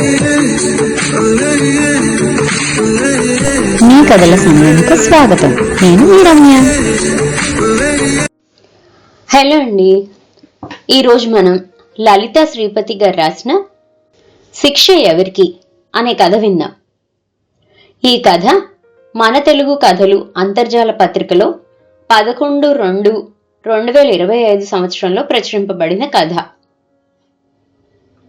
మీ కథల సమయానికి స్వాగతం. నేను మీ రమ్య. హలో అండి. ఈరోజు మనం లలిత శ్రీపతి గారు రాసిన శిక్ష ఎవరికి అనే కథ విందాం. ఈ కథ మన తెలుగు కథలు అంతర్జాల పత్రికలో పదకొండు రెండు రెండు వేల ఇరవై ఐదు సంవత్సరంలో ప్రచురింపబడిన కథ.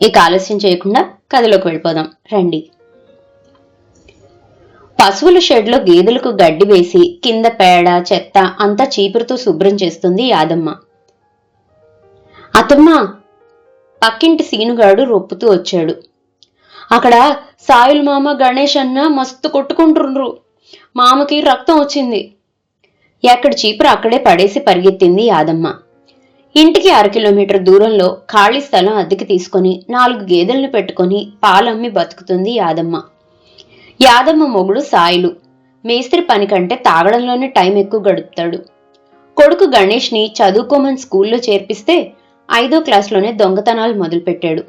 ఇక ఆలస్యం చేయకుండా కథలోకి వెళ్ళిపోదాం. రండి. పశువుల షెడ్లో గేదెలకు గడ్డి వేసి కింద పేడ చెత్త అంతా చీపురుతో శుభ్రం చేస్తుంది యాదమ్మ. అతమ్మా పక్కింటి సీనుగాడు రొప్పుతూ వచ్చాడు. అక్కడ సాయిల్ మామ గణేష్ అన్న మస్తు కొట్టుకుంటుండ్రు. మామకి రక్తం వచ్చింది. ఎక్కడ చీపురు అక్కడే పడేసి పరిగెత్తింది యాదమ్మ. ఇంటికి అర కిలోమీటర్ దూరంలో ఖాళీ స్థలం అద్దెకి తీసుకొని నాలుగు గేదెలను పెట్టుకొని పాలమ్మి బతుకుతుంది యాదమ్మ. యాదమ్మ మొగుడు సాయిలు. మేస్త్రి పని కంటే తాగడంలోనే టైం ఎక్కువ గడుపుతాడు. కొడుకు గణేష్ని చదువుకోమని స్కూల్లో చేర్పిస్తే ఐదో క్లాస్లోనే దొంగతనాలు మొదలుపెట్టాడు.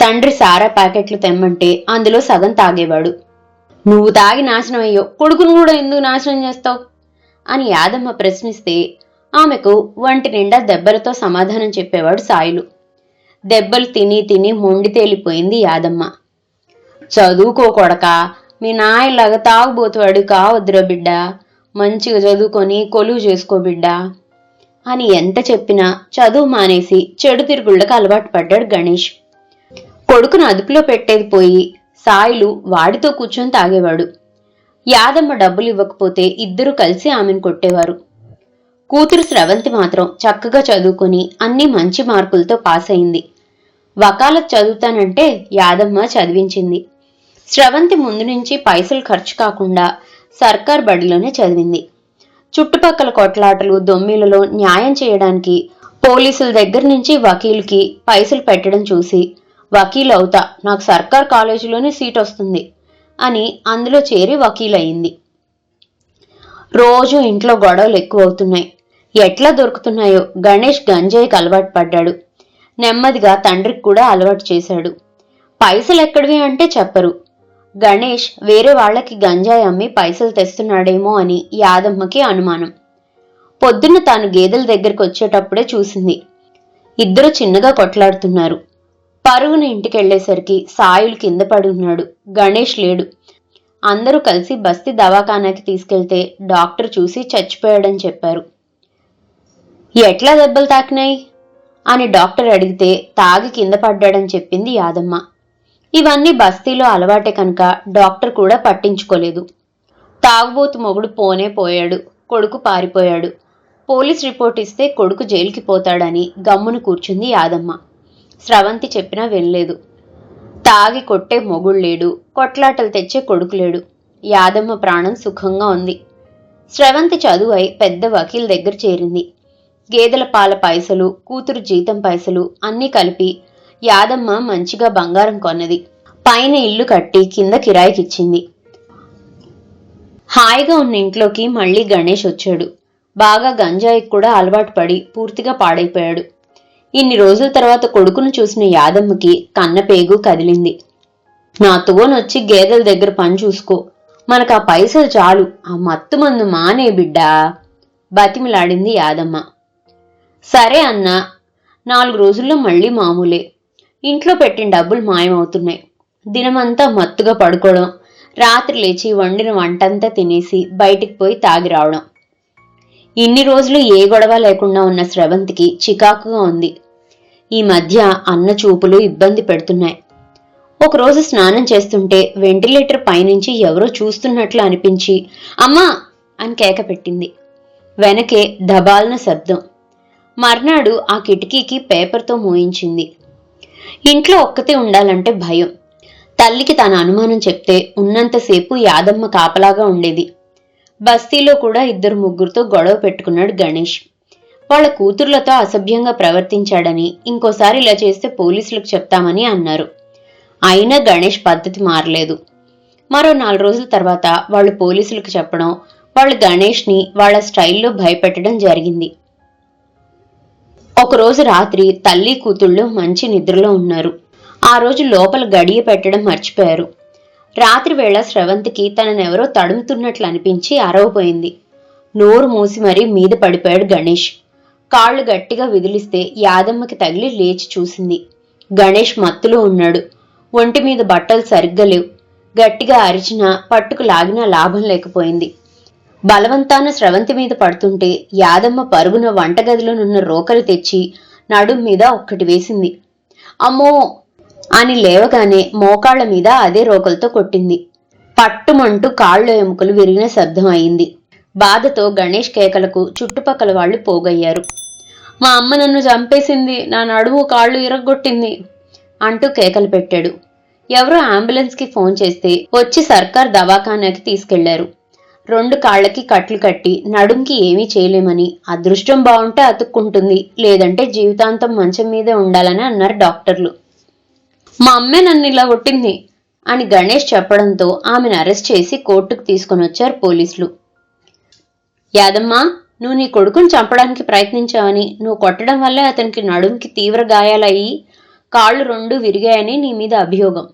తండ్రి సారా ప్యాకెట్లు తెమ్మంటే అందులో సగం తాగేవాడు. నువ్వు తాగి నాశనం అయ్యో కొడుకును కూడా ఎందుకు నాశనం చేస్తావు? అని యాదమ్మ ప్రశ్నిస్తే ఆమెకు వంటి నిండా దెబ్బలతో సమాధానం చెప్పేవాడు సాయిలు. దెబ్బలు తిని తిని మొండి తేలిపోయింది యాదమ్మ. చదువుకో కొడక మీ నాయలాగా తాగుబోతువాడు కావద్దురా బిడ్డ మంచిగా చదువుకొని కొలువు చేసుకో బిడ్డ అని ఎంత చెప్పినా చదువు మానేసి చెడు తిరుగుళ్ళకు అలవాటు పడ్డాడు గణేష్. కొడుకును అదుపులో పెట్టేది పోయి సాయిలు వాడితో కూర్చొని తాగేవాడు. యాదమ్మ డబ్బులు ఇవ్వకపోతే ఇద్దరూ కలిసి ఆమెను కొట్టేవారు. కూతురు స్రవంతి మాత్రం చక్కగా చదువుకుని అన్ని మంచి మార్కులతో పాస్ అయింది. వకాలత్ చదువుతానంటే యాదమ్మ చదివించింది. స్రవంతి ముందు నుంచి పైసలు ఖర్చు కాకుండా సర్కార్ బడిలోనే చదివింది. చుట్టుపక్కల కొట్లాటలు దొమ్మిలలో న్యాయం చేయడానికి పోలీసుల దగ్గర నుంచి వకీల్కి పైసలు పెట్టడం చూసి వకీల్ అవుతా నాకు సర్కార్ కాలేజీలోనే సీట్ వస్తుంది అని అందులో చేరి వకీల్ అయింది రోజు ఇంట్లో గొడవలు ఎక్కువ అవుతున్నాయి ఎట్లా దొరుకుతున్నాయో గణేష్ గంజాయికి అలవాటు పడ్డాడు. నెమ్మదిగా తండ్రికి కూడా అలవాటు చేశాడు. పైసలు ఎక్కడివి అంటే చెప్పరు. గణేష్ వేరే వాళ్ళకి గంజాయి అమ్మి పైసలు తెస్తున్నాడేమో అని యాదమ్మకి అనుమానం. పొద్దున్న తాను గేదెల దగ్గరికి వచ్చేటప్పుడే చూసింది. ఇద్దరు చిన్నగా కొట్లాడుతున్నారు. పరుగున ఇంటికెళ్ళేసరికి సాయులు కింద పడి ఉన్నాడు. గణేష్ లేడు. అందరూ కలిసి బస్తీ దవాఖానాకి తీసుకెళ్తే డాక్టర్ చూసి చచ్చిపోయాడని చెప్పారు. ఎట్లా దెబ్బలు తాకినాయి? అని డాక్టర్ అడిగితే తాగి కింద పడ్డాడని చెప్పింది యాదమ్మ. ఇవన్నీ బస్తీలో అలవాటే కనుక డాక్టర్ కూడా పట్టించుకోలేదు. తాగుబోతు మొగుడు పోనే పోయాడు కొడుకు పారిపోయాడు. పోలీస్ రిపోర్ట్ ఇస్తే కొడుకు జైలుకి పోతాడని గమ్మును కూర్చుంది యాదమ్మ. స్రవంతి చెప్పినా వినలేదు. తాగి కొట్టే మొగుడు లేడు కొట్లాటలు తెచ్చే కొడుకు లేడు. యాదమ్మ ప్రాణం సుఖంగా ఉంది. స్రవంతి చదువు అయి పెద్ద వకీల్ దగ్గర చేరింది. గేదెల పాల పైసలు కూతురు జీతం పైసలు అన్నీ కలిపి యాదమ్మ మంచిగా బంగారం కొన్నది. పైన ఇల్లు కట్టి కింద కిరాయికిచ్చింది. హాయిగా ఉన్న ఇంట్లోకి మళ్ళీ గణేష్ వచ్చాడు. బాగా గంజాయికి కూడా అలవాటు పడి పూర్తిగా పాడైపోయాడు. ఇన్ని రోజుల తర్వాత కొడుకును చూసిన యాదమ్మకి కన్నపేగు కదిలింది. నా తోనొచ్చి గేదెల దగ్గర పని చూసుకో. మనకు ఆ పైసలు చాలు. ఆ మత్తు మందు మానే బిడ్డా. బతిమిలాడింది యాదమ్మ. సరే అన్నా. నాలుగు రోజుల్లో మళ్ళీ మామూలే. ఇంట్లో పెట్టిన డబ్బులు మాయమవుతున్నాయి. దినమంతా మత్తుగా పడుకోవడం రాత్రి లేచి వండిన వంటంతా తినేసి బయటికి పోయి తాగి రావడం. ఇన్ని రోజులు ఏ గొడవ లేకుండా ఉన్న స్రవంతికి చికాకుగా ఉంది. ఈ మధ్య అన్న చూపులు ఇబ్బంది పెడుతున్నాయి. ఒకరోజు స్నానం చేస్తుంటే వెంటిలేటర్ పైనుంచి ఎవరో చూస్తున్నట్లు అనిపించి అమ్మా! అని కేక పెట్టింది. వెనకే దబాలన శబ్దం. మర్నాడు ఆ కిటికీకి పేపర్తో మోయించింది. ఇంట్లో ఒక్కతే ఉండాలంటే భయం. తల్లికి తన అనుమానం చెప్తే ఉన్నంతసేపు యాదమ్మ కాపలాగా ఉండేది. బస్తీలో కూడా ఇద్దరు ముగ్గురుతో గొడవ పెట్టుకున్నాడు గణేష్. వాళ్ళ కూతుర్లతో అసభ్యంగా ప్రవర్తించాడని ఇంకోసారి ఇలా చేస్తే పోలీసులకు చెప్తామని అన్నారు. అయినా గణేష్ పద్ధతి మారలేదు. మరో నాలుగు రోజుల తర్వాత వాళ్ళు పోలీసులకు చెప్పడం వాళ్ళు గణేష్ని వాళ్ళ స్టైల్లో భయపెట్టడం జరిగింది. ఒకరోజు రాత్రి తల్లి కూతుళ్ళు మంచి నిద్రలో ఉన్నారు. ఆ రోజు లోపల గడియ పెట్టడం మర్చిపోయారు. రాత్రి వేళ స్రవంతికి తననెవరో తడుముతున్నట్లు అనిపించి అరవపోయింది నోరు మూసి మరీ మీద పడిపోయాడు గణేష్. కాళ్ళు గట్టిగా విదిలిస్తే యాదమ్మకి తగిలి లేచి చూసింది. గణేష్ మత్తులో ఉన్నాడు. ఒంటి మీద బట్టలు సరిగ్గా లేవు. గట్టిగా అరిచినా పట్టుకు లాగినా లాభం లేకపోయింది. బలవంతాన స్రవంతి మీద పడుతుంటే యాదమ్మ పరుగున వంటగదిలోనున్న రోకలు తెచ్చి నడుం మీద ఒక్కటి వేసింది. అమ్మో! అని లేవగానే మోకాళ్ళ మీద అదే రోకలతో కొట్టింది. పట్టుమంటూ కాళ్ళు ఎముకలు విరిగిన శబ్దం అయింది. బాధతో గణేష్ కేకలకు చుట్టుపక్కల వాళ్ళు పోగయ్యారు. మా అమ్మ నన్ను చంపేసింది. నా నడుము కాళ్ళు ఇరగొట్టింది అంటూ కేకలు పెట్టాడు. ఎవరో అంబులెన్స్కి ఫోన్ చేస్తే వచ్చి సర్కార్ దవాఖానాకి తీసుకెళ్ళారు. రెండు కాళ్ళకి కట్లు కట్టి నడుంకి ఏమీ చేయలేమని అదృష్టం బాగుంటే అతుక్కుంటుంది లేదంటే జీవితాంతం మంచం మీదే ఉండాలని అన్నారు డాక్టర్లు. మా అమ్మే నన్ను ఇలా కొట్టింది అని గణేష్ చెప్పడంతో ఆమెను అరెస్ట్ చేసి కోర్టుకు తీసుకొని వచ్చారు పోలీసులు. యాదమ్మా నువ్వు నీ కొడుకుని చంపడానికి ప్రయత్నించావని నువ్వు కొట్టడం వల్లే అతనికి నడుంకి తీవ్ర గాయాలయ్యి కాళ్ళు రెండు విరిగాయని నీ మీద అభియోగం.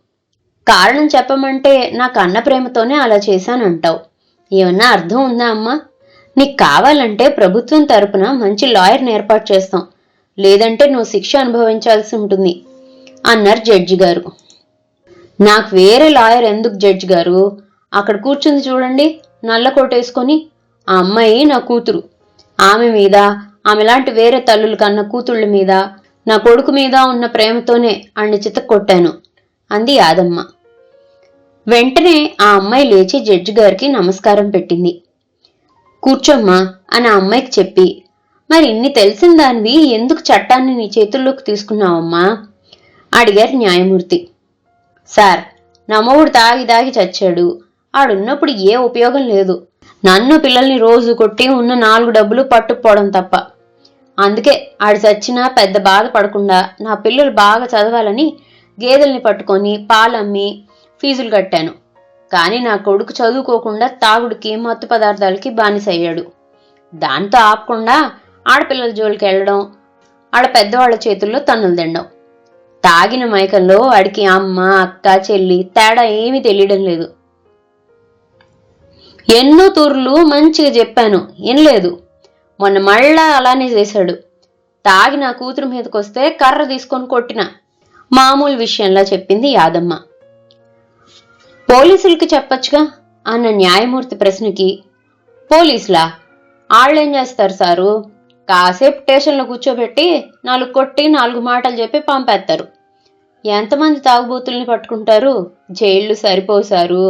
కారణం చెప్పమంటే నాకు అన్న ప్రేమతోనే అలా చేశానంటావు. ఏమన్నా అర్థం ఉందా అమ్మా? నీకు కావాలంటే ప్రభుత్వం తరపున మంచి లాయర్ని ఏర్పాటు చేస్తాం. లేదంటే నువ్వు శిక్ష అనుభవించాల్సి ఉంటుంది. అన్నారు జడ్జి గారు. నాకు వేరే లాయర్ ఎందుకు జడ్జి గారు? అక్కడ కూర్చుంది చూడండి నల్ల కోటేసుకొని ఆ అమ్మాయి నా కూతురు. ఆమె మీద ఆమెలాంటి వేరే తల్లులు కన్న కూతుళ్ళ మీద నా కొడుకు మీద ఉన్న ప్రేమతోనే అన్ని చితక్ కొట్టాను అంది యాదమ్మ. వెంటనే ఆ అమ్మాయి లేచి జడ్జి గారికి నమస్కారం పెట్టింది. కూర్చోమ్మా అని ఆ అమ్మాయికి చెప్పి మరి ఇన్ని తెలిసిన దానివి ఎందుకు చట్టాన్ని నీ చేతుల్లోకి తీసుకున్నావమ్మా? అడిగారు న్యాయమూర్తి. సార్ నమ్మవుడు తాగి తాగి చచ్చాడు. ఆడున్నప్పుడు ఏ ఉపయోగం లేదు. నన్ను పిల్లల్ని రోజు కొట్టి ఉన్న నాలుగు డబ్బులు పట్టుకుపోవడం తప్ప. అందుకే ఆడు చచ్చినా పెద్ద బాధ పడకుండా నా పిల్లలు బాగా చదవాలని గేదెల్ని పట్టుకొని పాలమ్మి ఫీజులు కట్టాను. కానీ నా కొడుకు చదువుకోకుండా తాగుడికి మత్తు పదార్థాలకి బానిసయ్యాడు. దాంతో ఆపకుండా ఆడపిల్లల జోలికి వెళ్ళడం ఆడ పెద్దవాళ్ళ చేతుల్లో తన్నులు తినడం. తాగిన మైకంలో ఆడికి అమ్మ అక్క చెల్లి తేడా ఏమీ తెలియడం లేదు. ఎన్నో తూర్లు మంచిగా చెప్పాను వినలేదు. మొన్న మళ్ళా అలానే చేశాడు. తాగి నా కూతురు మీదకొస్తే కర్ర తీసుకొని కొట్టిన. మామూలు విషయంలా చెప్పింది యాదమ్మ. పోలీసులకి చెప్పొచ్చుగా అన్న న్యాయమూర్తి ప్రశ్నకి. పోలీసులా? ఆళ్ళేం చేస్తారు సారు? కాసేపు స్టేషన్లో కూర్చోబెట్టి నాలుగు కొట్టి నాలుగు మాటలు చెప్పి పంపేస్తారు. ఎంతమంది తాగుబోతుల్ని పట్టుకుంటారు? జైళ్ళు సరిపోసారు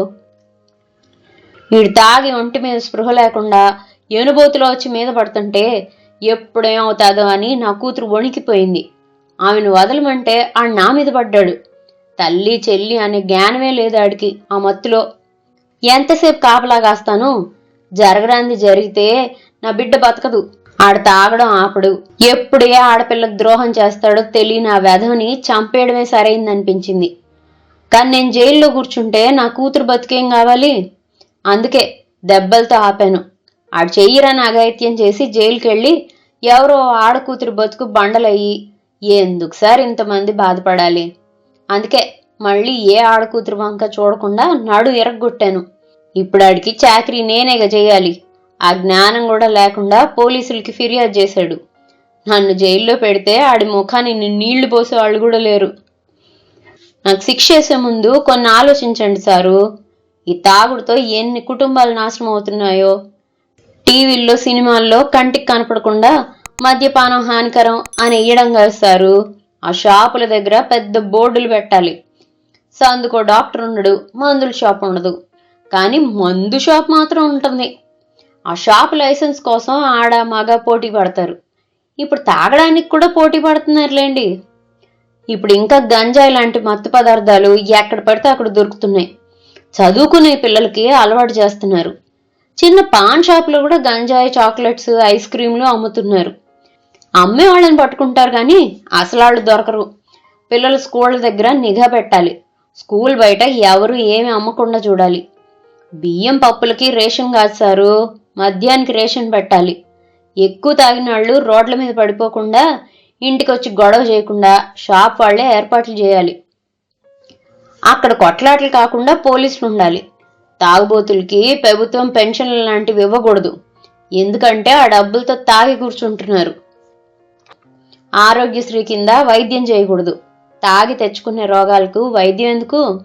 వీడు తాగి ఒంటి మీద స్పృహ లేకుండా ఎనుబోతులో వచ్చి మీద పడుతుంటే ఎప్పుడేమవుతాదో అని నా కూతురు వణికిపోయింది. ఆమెను వదలమంటే ఆ నా మీద పడ్డాడు. తల్లి చెల్లి అనే జ్ఞానమే లేదు ఆడికి ఆ మత్తులో. ఎంతసేపు కాపలా కాస్తాను? జరగరాంది జరిగితే నా బిడ్డ బతకదు. ఆడ తాగడం ఆపడు. ఎప్పుడు ఏ ఆడపిల్లకు ద్రోహం చేస్తాడో తెలియని ఆ వెధవని చంపేయడమే సరైందనిపించింది. కానీ నేను జైల్లో కూర్చుంటే నా కూతురు బతికేం కావాలి? అందుకే దెబ్బలతో ఆపాను. ఆడు చెయ్యరని అఘాయిత్యం చేసి జైలుకి వెళ్ళి ఎవరో ఆడ కూతురు బతుకు బండలయ్యి. ఎందుకు సార్ ఇంతమంది బాధపడాలి? అందుకే మళ్ళీ ఏ ఆడకూతురు వంక చూడకుండా నడు ఎరగొట్టాను. ఇప్పుడు ఆడికి చాకరీ నేనేగా చేయాలి. ఆ జ్ఞానం కూడా లేకుండా పోలీసులకి ఫిర్యాదు చేశాడు. నన్ను జైల్లో పెడితే ఆడి ముఖాన్ని నీళ్ళు పోసే వాళ్ళు కూడా లేరు. నాకు శిక్ష చేసే ముందు కొన్ని ఆలోచించండి సారు. ఈ తాగుడుతో ఎన్ని కుటుంబాలు నాశనం అవుతున్నాయో. టీవీల్లో సినిమాల్లో కంటికి కనపడకుండా మద్యపానం హానికరం అని ఇయ్యడం కాదు సారు. ఆ షాపుల దగ్గర పెద్ద బోర్డులు పెట్టాలి. సందుకో డాక్టర్ ఉండడు మందుల షాప్ ఉండదు. కానీ మందు షాప్ మాత్రం ఉంటుంది. ఆ షాప్ లైసెన్స్ కోసం ఆడ మగ పోటీ పడతారు. ఇప్పుడు తాగడానికి కూడా పోటీ పడుతున్నారులేండి. ఇప్పుడు ఇంకా గంజాయి లాంటి మత్తు పదార్థాలు ఎక్కడ పడితే అక్కడ దొరుకుతున్నాయి. చదువుకునే పిల్లలకి అలవాటు చేస్తున్నారు. చిన్న పాన్ షాపులో కూడా గంజాయి చాక్లెట్స్ ఐస్ క్రీమ్లు అమ్ముతున్నారు. అమ్మే వాళ్ళని పట్టుకుంటారు కానీ అసలాళ్ళు దొరకరు. పిల్లలు స్కూళ్ళ దగ్గర నిఘా పెట్టాలి. స్కూల్ బయట ఎవరు ఏమి అమ్మకుండా చూడాలి. బియ్యం పప్పులకి రేషన్ కాదు సారు. మద్యానికి రేషన్ పెట్టాలి. ఎక్కువ తాగిన వాళ్ళు రోడ్ల మీద పడిపోకుండా ఇంటికి వచ్చి గొడవ చేయకుండా షాప్ వాళ్ళే ఏర్పాట్లు చేయాలి. అక్కడ కొట్లాటలు కాకుండా పోలీసులు ఉండాలి. తాగుబోతులకి ప్రభుత్వం పెన్షన్లు లాంటివి ఇవ్వకూడదు. ఎందుకంటే ఆ డబ్బులతో తాగి కూర్చుంటున్నారు. ఆరోగ్యశ్రీ కింద వైద్యం చేయకూడదు. తాగి తెచ్చుకునే రోగాలకు వైద్యం ఎందుకు?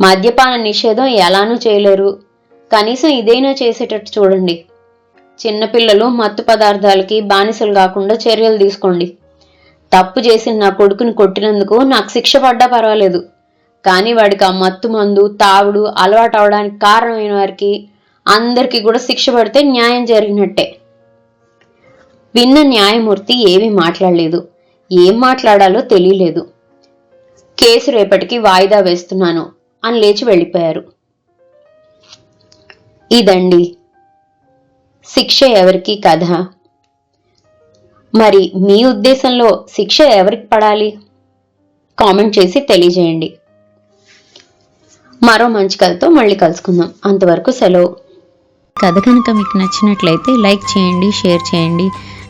మద్యపాన నిషేధం ఎలానూ చేయలేరు. కనీసం ఇదైనా చేసేటట్టు చూడండి. చిన్నపిల్లలు మత్తు పదార్థాలకి బానిసలు కాకుండా చర్యలు తీసుకోండి. తప్పు చేసిన నా కొడుకుని కొట్టినందుకు నాకు శిక్ష పడ్డా పర్వాలేదు. కానీ వాడికి ఆ మత్తు మందు తాగుడు అలవాటు అవడానికి కారణమైన వారికి అందరికీ కూడా శిక్ష పడితే న్యాయం జరిగినట్టే. విన్న న్యాయమూర్తి ఏమీ మాట్లాడలేదు. ఏం మాట్లాడాలో తెలియలేదు. కేసు రేపటికి వాయిదా వేస్తున్నాను అని లేచి వెళ్ళిపోయారు. ఇదండి. శిక్ష ఎవరికి కథ? మరి మీ ఉద్దేశంలో శిక్ష ఎవరికి పడాలి? కామెంట్ చేసి తెలియజేయండి. మరో మంచి కథతో మళ్ళీ కలుసుకుందాం. అంతవరకు సెలవు. కథ కనుక మీకు నచ్చినట్లయితే లైక్ చేయండి షేర్ చేయండి.